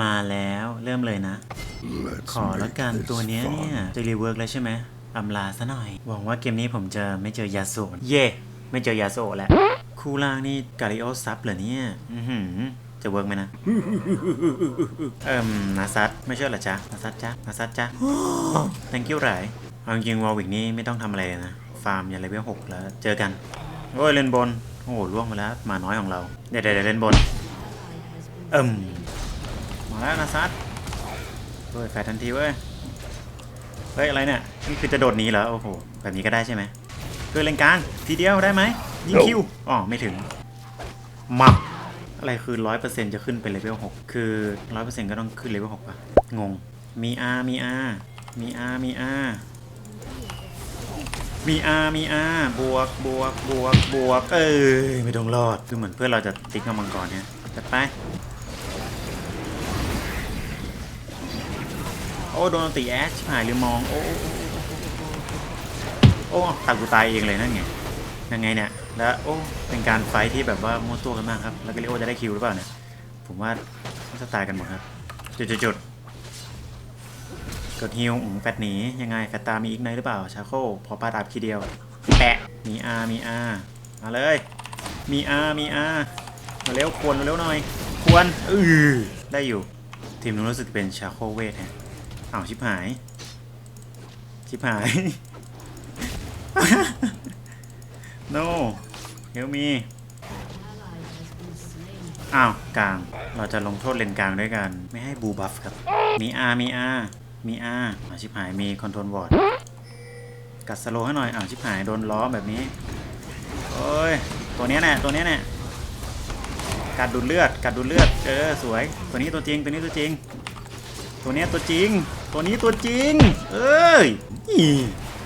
มาแล้วเริ่มเลยนะ Let's ขอละ make กัน this ตัวเนี้ยเนี่ย fun. จะรีเวิร์กแล้วใช่ไหมอำลาซะหน่อย หวังว่าเกมนี้ผมจะไม่เจอยาโซะเย่ไม่เจอยาโซะแล้ว คู่ล่างนี่กาลิโอซับเหรอเนี่ยอือหือจะเวิร์กไหมนะ เอิ่มนาซัตไม่เชื่อเหรอจ๊ะนาซัตจ๊ะนาซัตจ๊ะ thank you หลายเอาจริงๆวอลวิกนี่ไม่ต้องทำอะไรเลยนะ ฟาร์มอย่าเลเวลหกแล้ว เจอกัน โอ้ยเล่นบน โอ้โหล่วงไปแล้วหมาน้อยของเรา เดี๋ยวเดี๋ยวเล่นบน เอิ่ม มาแล้วนาซัตเฮ้ยแฟดทันทีเว้ย เฮ้ยอะไรเนี่ย นี่คือจะโดดหนีเหรอ โอ้โห แบบนี้ก็ได้ใช่ไหมเพื่อเล่นกลางทีเดียวได้ไหมยิงคิว อ๋อ ไม่ถึงมับอะไรคือร้อยเปอร์เซ็นต์จะขึ้นเป็นเลเวลหกคือร้อยเปอร์เซ็นต์ก็ต้องขึ้นเลเวลหกป่ะ งง มี R มี R มี R มี R มี R มี R บวกบวกบวกบวก เอ้ยไม่ต้องรอด คือเหมือนเพื่อนเราจะติ๊กกับมังกรเนี่ยจัดไป อ้โดนตีแอชหายหรือมอง โอ้โอ้ตักกูตายเองเลยนั่นไงยังไงเนี่ย แล้วโอ้ เป็นการไฟที่แบบว่ามั่วตัวกันมากครับ แล้วก็เรียกว่าจะได้คิวหรือเปล่าเนี่ย ผมว่าน่าจะตายกันหมดครับ จุดจุดกดฮิวแฟตหนียังไงแฟตตามีอีกไนหรือเปล่า ชาโคพอปาดาบทีเดียว แปะ มีอามีอามาเลย มีอามีอามาเร็วควรมาเร็วหน่อย ควรเออได้อยู่ ทีมนู้นรู้สึกเป็นชาโคเวทฮะ อ้าวชิบหาย ชิบหาย no help me อ้าวกลาง เราจะลงโทษเลนกลางด้วยกัน ไม่ให้บูบัฟครับ มี R มี R มี R อ้าวชิบหายมีคอนโทรลวอร์ดกัดสโลให้หน่อยอ้าวชิบหายโดนล้อแบบนี้โอ้ยตัวนี้แน่ตัวนี้แน่กัดดูดเลือดกัดดูดเลือดเออสวย ตัวนี้ตัวจริงตัวนี้ตัวจริง ตัวนี้ตัวจริง ตัวนี้ตัวจริง เอ้ย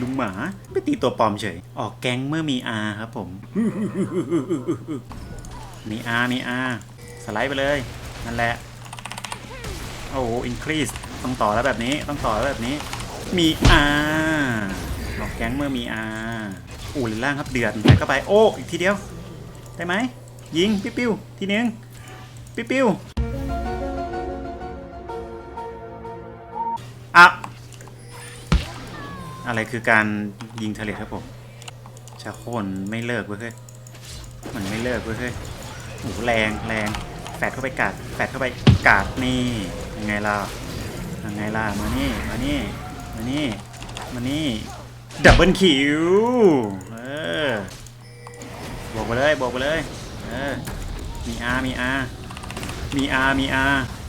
ลุงหมาไปตีตัวปลอมเฉย ออกแก๊งเมื่อมีอาครับผม มีอามีอาสไลด์ไปเลย นั่นแหละ โอ้โหอินครีสต้องต่อแล้วแบบนี้ ต้องต่อแล้วแบบนี้ มีอาออกแก๊งเมื่อมีอาอู้ลินล่างครับเดือดใส่เข้าไป โอ้ อีกทีเดียว ได้ไหม ยิง ปิ๊วปิ๊วทีนึง ปิ๊วปิ๊ อะไรคือการยิงทะเลครับผมชาโคนไม่เลิกเว้ยเฮ้ยมันไม่เลิกเว้ยเฮ้ยโอ้โหแรงแรงแฝดเข้าไปกัดแฝดเข้าไปกัดนี่ยังไงล่ะยังไงล่ะมานี่มานี่มานี่มานี่ดับเบิลคิวเออบวกไปเลยบวกไปเลยเออมีอามีอามีอามีอา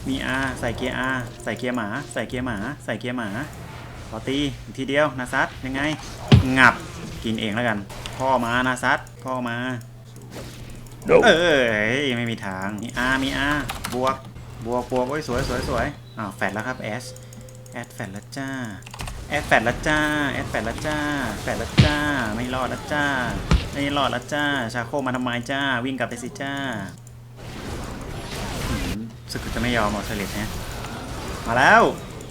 มีอาใส่เกียร์อาใส่เกียร์หมา ใส่เกียร์หมา ใส่เกียร์หมา ขอตีอีกทีเดียวนาซัดยังไง งับกินเองแล้วกัน พ่อมานาซัดพ่อมา Nope. เออไม่มีทาง มีอามีอาบวก บวกบวกโอ้ยสวยสวยสวยอ้าวแฟดแล้วครับแอชแอดแฟดแล้วจ้าแอดแฟดแล้วจ้า แอดแฟดแล้วจ้า แฟดแล้วจ้า ไม่รอดแล้วจ้า ไม่รอดแล้วจ้า ชาโคมาทำไมจ้า วิ่งกลับไปสิจ้าอืมรู้สึกจะไม่ยอมเอาเทเลตนะมาแล้ว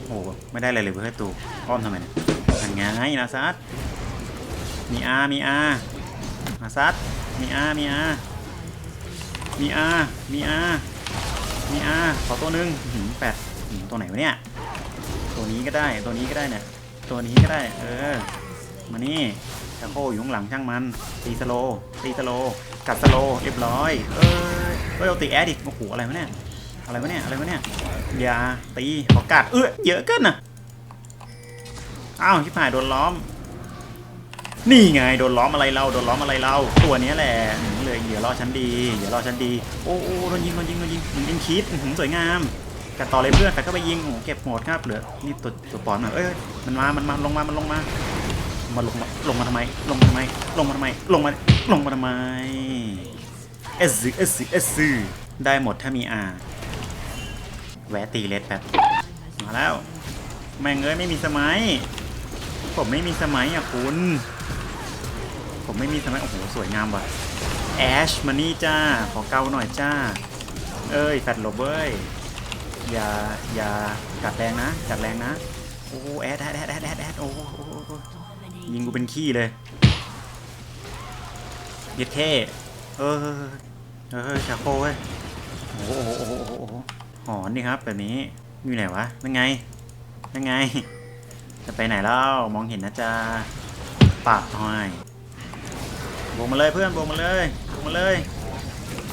โอ้โหไม่ได้เลยเลยเพื่อตูอ้อมทำไมเนี่ยอันไงนาซัดมีอามีอานาซัดมีอามีอามีอามีอามีอาขอตัวหนึงหือแปดตัวไหนวะเนี่ย ตัวนี้ก็ได้ ตัวนี้ก็ได้เนี่ย ตัวนี้ก็ได้ เออ มานี่ชาโคอยู่ข้างหลังช่างมัน ตีสโล ตีสโล กัดสโล เรียบร้อย เออเฮ้ยเอาตีแอดอีกโอ้โหอะไรวะเนี่ย อะไรวะเนี่ย อะไรวะเนี่ยอย่าตีขอกัดเอ้ยเยอะเกันนะอ้าวชิบหายโดนล้อม นี่ไงโดนล้อมอะไรเราโดนล้อมอะไรเรา ตัวนี้แหละอืมเลยอย่ารอฉันดีอย่ารอฉันดี โอ้โอ้โดนยิงโดนยิงโดนยิงมันยิงคิดหือสวยงามกัดต่อเลยเพื่อนกัดเข้าไปยิงโอ้เก็บหมดครับเหลือนี่ตัวตัวปอนหน่อยเอ้ยมันมา มันมาลงมา มันลงมามาลงมาลงมาทำไม ลงมาทำไม ลงมาทำไม ลงมาลงมาทำไมเอสซึเอสซึเอสซึได้หมดถ้ามีอา แวะตีเลดแป๊บมาแล้ว แม่งเอ้ยไม่มีสมัย ผมไม่มีสมัยอะคุณ ผมไม่มีสมัย โอ้โห สวยงามว่ะแอชมานี่จ้า ขอเกาหน่อยจ้า เอ้ยแฟดหลบเว้ย อย่า อย่ากัดแรงนะ กัดแรงนะ โอ้แอดแอดแอดแอดแอดแอดโอ้ยิงกูเป็นขี้เลยเย็ดแค่เออเออชาโคเว้ยโอ้โหโอ้โหโอ้โห อ้โหอนดิครับแบบนี้อยู่ไหนวะนั่นไงนั่นไง จะไปไหนแล้วมองเห็นนะจ๊ะปากหอยบวกมาเลยเพื่อนบวกมาเลยบวกมาเลย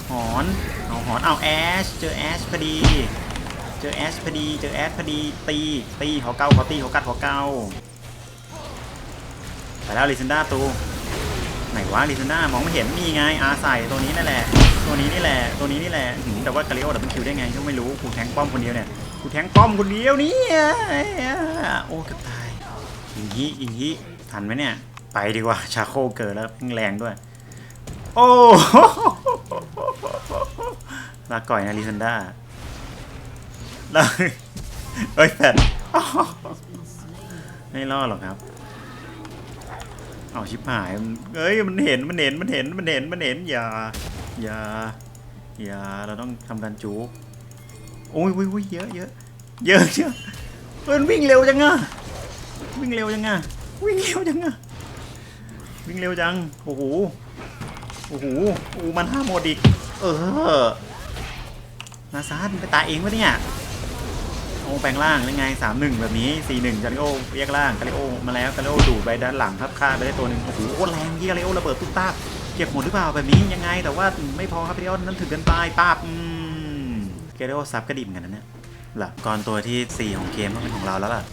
หอนเอาหอนเอาแอชเจอแอชพอดีเจอแอชพอดีเจอแอชพอดีตีตีเขาเกาเขาตีเขากัดเขาเกาไปแล้วลิซินดาตู ไหนวะลิซินด้ามองไม่เห็นนี่ไงอาใส่ตัวนี้นั่นแหละ ตัวนี้นี่แหละ ตัวนี้นี่แหละหืมแต่ว่ากาลิโอดับเบิลคิวได้ไงก็ไม่รู้กูแทงป้อมคนเดียวเนี่ยกูแทงป้อมคนเดียวนี่โอ้เกับตายอิงฮิอิงฮิทันไหมเนี่ย ไปดีกว่าชาโคเกิดแล้วแรงด้วย โอ้ลาก่อยนะลิซันดาแล้วเอ้ยแฟดไม่รอดหรอกครับ เอาชิบหายเอ้ยมันเห็นมันเห็นมันเห็นมันเห็นมันเห็นอย่าอย่าอย่าเราต้องทำการจูกโอ้ยโอ้ยโอ้ยเยอะเยอะเยอะเยอะเฮ้ยมันวิ่งเร็วจังอะวิ่งเร็วจังอะวิ่งเร็วจังอะวิ่งเร็วจังโอ้โหโอ้โหโอ้มันห้าหมดอีกเออนาซาดมันไปตายเองวะเนี่ย โอ้แปลงล่างยังไงสามหนึ่งแบบนี้สี่หนึ่งกาลิโอเรียกล่างกาลิโอมาแล้วกาลิโอดูดไปด้านหลังครับฆ่าไปได้ตัวหนึ่งโอ้โหโคตรแรงยี่กาลิโอระเบิดตุ๊บตาเก็บหมดหรือเปล่าแบบนี้ยังไง แต่ว่าไม่พอครับกาลิโอนั้นถึงกันตายตาบอืมกาลิโอซับกระดิ่มกันนะเนี่ยหลักก่อนตัวที่สี่ของเกมต้องเป็นของเราแล้วล่ะ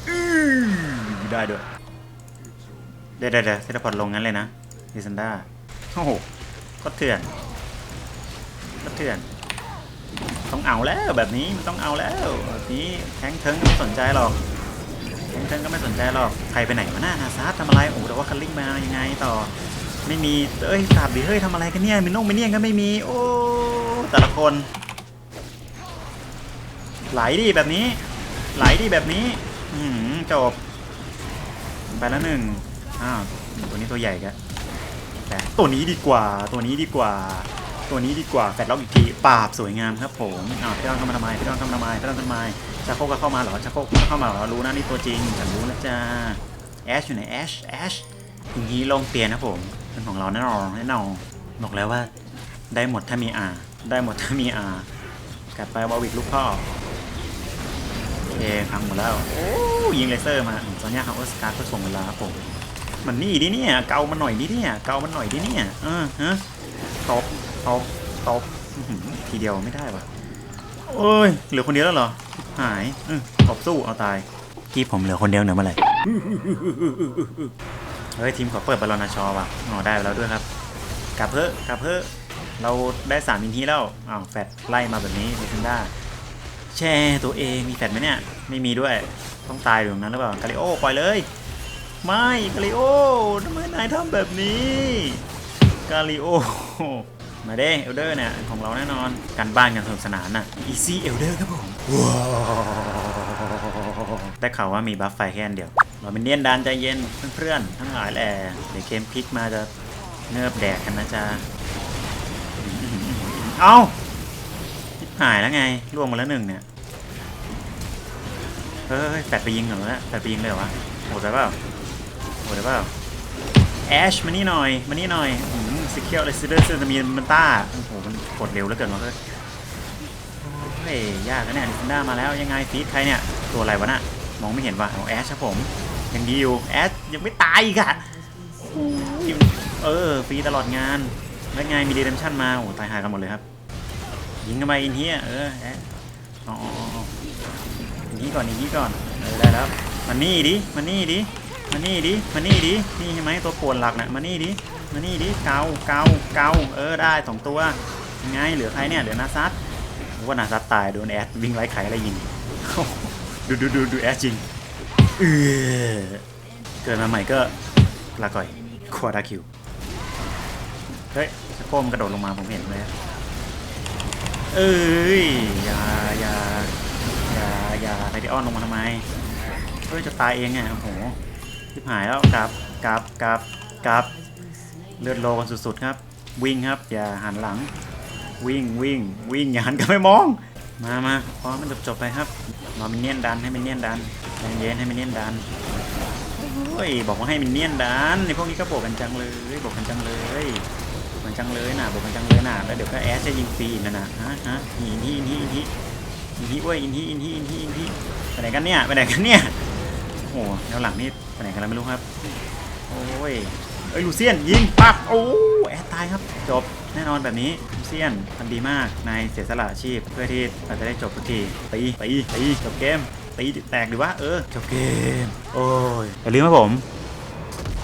ได้ด้วยเดี๋ยวเดี๋ยวเดี๋ยวเซตพอร์ตลงงั้นเลยนะดิซันด้าโอ้โหก็เถื่อนก็เถื่อน ต้องเอาแล้วแบบนี้มันต้องเอาแล้วแบบนี้แทงเทิงก็ไม่สนใจหรอกแทงเทิงก็ไม่สนใจหรอกใครไปไหนมาหน้านาซาร์ทำอะไรโอ้แต่ว่าคัลลิ่งมายังไงต่อ ไม่มีเอ้ยกลับดิเฮ้ยทำอะไรกันเนี่ยมินงมินเนี่ยนก็ไม่มี โอ้แต่ละคน ไหลดิแบบนี้ ไหลดิแบบนี้อือหือจบไปแล้วหนึ่งอ้าวตัวนี้ตัวใหญ่กันแต่ตัวนี้ดีกว่าตัวนี้ดีกว่า ตัวนี้ดีกว่าแฟดล็อกอีกทีปราบสวยงามครับผมอ้าวพี่ดอนเข้ามาทำไมพี่ดอนเข้ามาทำไมพี่ดอนทำไมชาโคก็เข้ามาเหรอชาโคก็เข้ามาเหรอรู้นะนี่ตัวจริงฉันรู้นะจ๊ะแอชอยู่ไหนแอชแอชอย่างนี้ลงเปลี่ยนนะผมเป็นของเราแน่นอนแน่นอนบอกแล้วว่าได้หมดถ้ามีอาได้หมดถ้ามีอากัดไปวอลวิกลูกพ่อโอเคพังหมดแล้วโอ้ยิงเลเซอร์มาตอนนี้ครับโอสการ์ก็ส่งเวลาครับผมมันนี่ดิเนี่ยเกามันหน่อยดิเนี่ยเกามันหน่อยดิเนี่ยเออฮะตบ ตบตบอื้อหือทีเดียวไม่ได้วะโอ้ยเหลือคนเดียวแล้วเหรอ หายอื้อตบสู้เอาตายกี้ผมเหลือคนเดียวเหนือเมื่อไหร่เฮ้ยทีมขอเปิดบอลลนาชอว่ะอ๋อได้แล้วด้วยครับกลับเพิ่กลับเพิ่เราได้สามมินทีแล้วอ้าวแฟดไล่มาแบบนี้ดิซินด้าแช่ตัวเองมีแฟดไหมเนี่ย ไม่มีด้วยต้องตายอยู่ตรงนั้นหรือเปล่ากาลิโอปล่อยเลย ไม่กาลิโอทำไมนายทำแบบนี้กาลิโอ มาเด้เอลเดอร์เนี่ยของเราแน่นอนการบ้านกันสนุกสนานน่ะ Easy Elder ครับผมได้ข่าวว่ามีบัฟไฟแค่อันเดียว เราเป็นเนียนดานใจเย็นเพื่อนๆ ทั้งหลายแหละเดี๋ยวเกมพลิกมาจะเนิบแดกกันนะจ๊ะ เอ้าชิบหายแล้วไงล่วงมาแล้วหนึ่งเนี่ยเฮ้ยแฟดไปยิงเหรอวะแฟดไปยิงเลยเหรอวะโหดไปเปล่าโหดไปเปล่าแอชมานี่หน่อยมานี่หน่อย ซิเคียวเลซิเดอร์จะมีมันต้าโอ้โหมันกดเร็วเหลือเกินวะเฮ้ยโอ้ยยากนะเนี่ยดิฟนด้ามาแล้วยังไงฟีดใครเนี่ยตัวอะไรวะน่ะมองไม่เห็นว่ะเอาแอชครับผมยังดีอยู่แอชยังไม่ตายอีกอะเออฟรีตลอดงานแล้วไงมีเดเรมชั่นมาโอ้ตายหายกันหมดเลยครับยิงกันไปอินเฮียเออแอชอ๋ออินทีก่อนอินทีก่อนเออได้แล้วมันนี่ดิมันนี่ดิมานี่ดิมานี่ดินี่ใช่ไหมตัวปวดหลักนะมานี่ดิ มานี่ดิ เกาเกาเกาเออได้สองตัวยังไงเหลือใครเนี่ยเหลือนาซัดผมว่านาซัดตายโดนแอดวิ่งไล่ไข่อะไรยิงดูดูดูดูแอดจริงเออเกิดมาใหม่ก็ลาก่อยควอดาคิวเฮ้ยสะโก้มกระโดดลงมาผมเห็นเลยเอ้ยอย่าอย่าอย่าอย่าไทดิออนลงมาทำไมเฮ้ยจะตายเองไงโอ้โหทิบหายแล้วกลับกลับกลับกลับ เลือดโลกันสุดๆครับ วิ่งครับ อย่าหันหลัง วิ่งวิ่งวิ่งอย่าหันกลับไปมอง มามาพอมันจบจบไปครับรอมินเนี่ยนดันให้มินเนี่ยนดันใจเย็นให้มินเนี่ยนดันโอ้ยบอกว่าให้มินเนี่ยนดันในพวกนี้ก็โบกกันจังเลยโบกกันจังเลยโบกกันจังเลยน่ะโบกกันจังเลยน่ะแล้วเดี๋ยวก็แอสจะยิงฟรีอีกนะนะฮะฮะนี่นี่นี่นี่อินทีเว้ยอินทีอินทีอินทีอินทีไปไหนกันเนี่ยไปไหนกันเนี่ยโอ้โหแนวหลังนี่ไปไหนกันแล้วไม่รู้ครับ โอ้ย เอ้ยลูเซียนยิงปักโอ้แอดตายครับ จบแน่นอนแบบนี้ลูเซียนทำดีมากนายเสียสละอาชีพ เพื่อที่เราจะได้จบสักทีตีตีตีจบเกมตีแตกหรือวะเออจบเกม โอ้ยอย่าลืมครับผม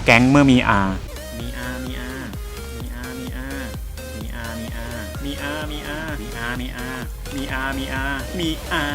แก๊งเมื่อมีอามีอามีอามีอามีอามีอามีอามีอามีอามีอามีอามีอามีอามีอา